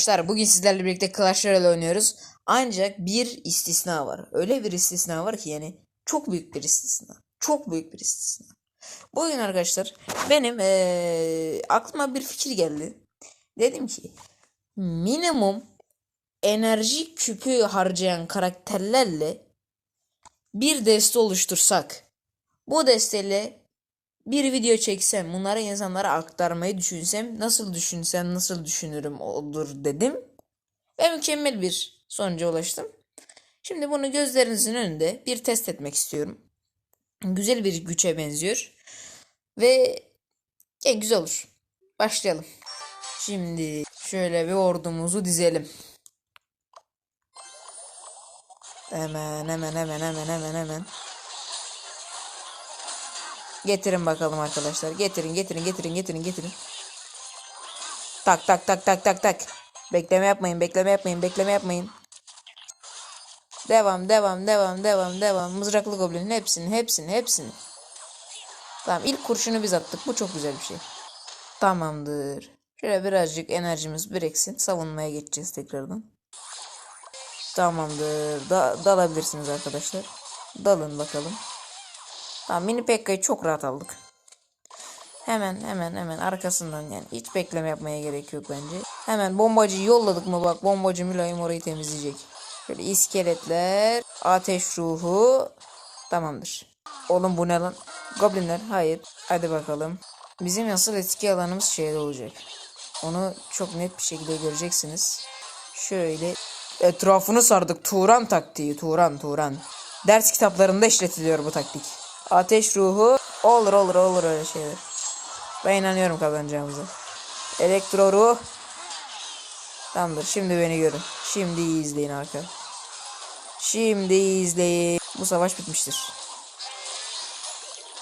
Arkadaşlar bugün sizlerle birlikte Clash Royale oynuyoruz. Ancak bir istisna var. Öyle bir istisna var ki yani çok büyük bir istisna. Çok büyük bir istisna. Bugün arkadaşlar benim eee, aklıma bir fikir geldi. Dedim ki minimum enerji küpü harcayan karakterlerle bir deste oluştursak. Bu desteyle bir video çeksem, bunları insanlara aktarmayı düşünsem, nasıl düşünsem, nasıl düşünürüm olur dedim. Ve mükemmel bir sonuca ulaştım. Şimdi bunu gözlerinizin önünde bir test etmek istiyorum. Güzel bir güçe benziyor. Ve ya, güzel olur. Başlayalım. Şimdi şöyle bir ordumuzu dizelim. Hemen hemen hemen hemen hemen hemen. Getirin bakalım arkadaşlar. Getirin getirin getirin getirin getirin. Tak tak tak tak tak tak. Bekleme yapmayın bekleme yapmayın bekleme yapmayın. Devam devam devam devam devam. Mızraklı goblinin hepsini hepsini hepsini. Tamam ilk kurşunu biz attık. Bu çok güzel bir şey. Tamamdır. Şöyle birazcık enerjimiz biriksin. Savunmaya geçeceğiz tekrardan. Tamamdır. Da dalabilirsiniz arkadaşlar. Dalın bakalım. Tamam mini Pekka'yı çok rahat aldık. Hemen hemen hemen arkasından yani hiç bekleme yapmaya gerek yok bence. Hemen bombacıyı yolladık mı bak bombacı mülayim orayı temizleyecek. Şöyle iskeletler, ateş ruhu tamamdır. Oğlum bu ne lan? Goblinler hayır. Hadi bakalım. Bizim asıl etki alanımız şeyde olacak. Onu çok net bir şekilde göreceksiniz. Şöyle etrafını sardık. Turan taktiği. Turan Turan. Ders kitaplarında işletiliyor bu taktik. Ateş ruhu olur olur olur öyle şeyler. Ben inanıyorum kazanacağımıza. Elektro ruh. Tamamdır şimdi beni görün. Şimdi iyi izleyin arka. Şimdi iyi izleyin. Bu savaş bitmiştir.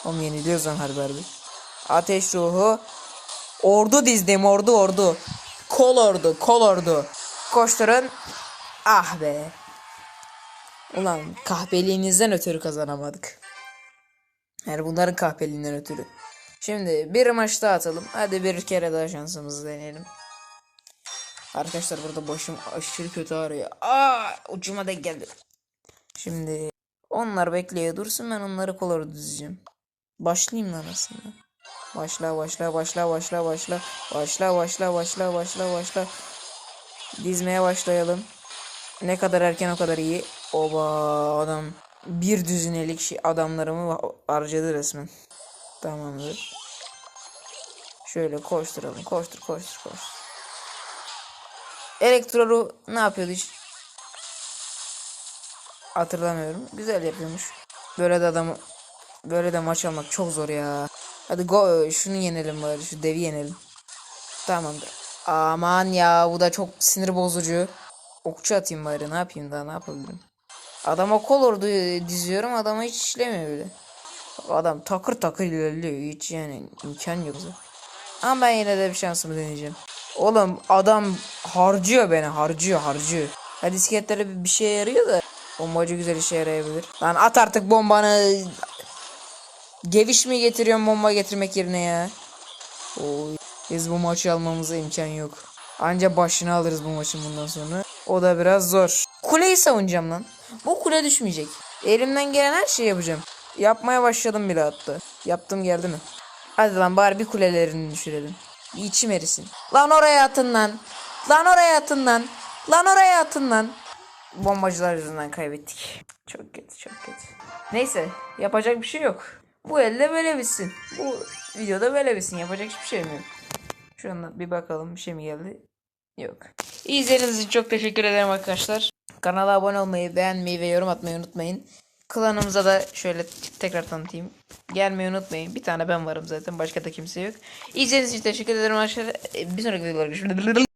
Oğlum yeniliyoruz lan harbi harbi. Ateş ruhu. Ordu dizdim ordu ordu. Kol ordu kol ordu. Koşturun. Ah be. Ulan kahpeliğinizden ötürü kazanamadık. Yani bunların kahpeliğinden ötürü. Şimdi bir maç daha atalım. Hadi bir kere daha şansımızı deneyelim. Arkadaşlar burada başım aşırı kötü ağrıyor. Aa ucuma denk geldi. Şimdi onlar bekliyor dursun ben onları kolor düzeceğim. Başlayayım lan aslında. Başla başla başla başla başla. Başla başla başla başla başla. Dizmeye başlayalım. Ne kadar erken o kadar iyi. Oba adam bir düzinelik şey adamlarımı harcadı resmen. Tamamdır. Şöyle koşturalım. Koştur koştur koştur. Elektroru ne yapıyordu hiç? Hatırlamıyorum. Güzel yapıyormuş. Böyle de adamı böyle de maç almak çok zor ya. Hadi go şunu yenelim bari. Şu devi yenelim. Tamamdır. Aman ya bu da çok sinir bozucu. Okçu atayım bari ne yapayım daha ne yapabilirim. Adama kol ordu diziyorum adama hiç işlemiyor bile. Adam takır takır ilerliyor hiç yani imkan yok. Ama ben yine de bir şansımı deneyeceğim. Oğlum adam harcıyor beni harcıyor harcıyor. Hadi iskeletleri bir, şeye yarıyor da bombacı güzel işe yarayabilir. Lan at artık bombanı. Geviş mi getiriyorsun bomba getirmek yerine ya? Oy. Biz bu maçı almamıza imkan yok. Anca başını alırız bu maçın bundan sonra. O da biraz zor. Kuleyi savunacağım lan. Bu kule düşmeyecek. Elimden gelen her şeyi yapacağım. Yapmaya başladım bile hatta. Yaptım geldi mi? Hadi lan bari bir kulelerini düşürelim. Bir içim erisin. Lan oraya atın lan. Lan oraya atın lan. Lan oraya atın lan. Bombacılar yüzünden kaybettik. Çok kötü çok kötü. Neyse yapacak bir şey yok. Bu elde böyle bitsin. Bu videoda böyle bitsin. Yapacak hiçbir şey mi yok? Şu anda bir bakalım bir şey mi geldi? Yok. İzlediğiniz için çok teşekkür ederim arkadaşlar. Kanala abone olmayı, beğenmeyi ve yorum atmayı unutmayın. Klanımıza da şöyle tekrar tanıtayım. Gelmeyi unutmayın. Bir tane ben varım zaten. Başka da kimse yok. İzlediğiniz için teşekkür ederim arkadaşlar. Bir sonraki videolarda görüşürüz.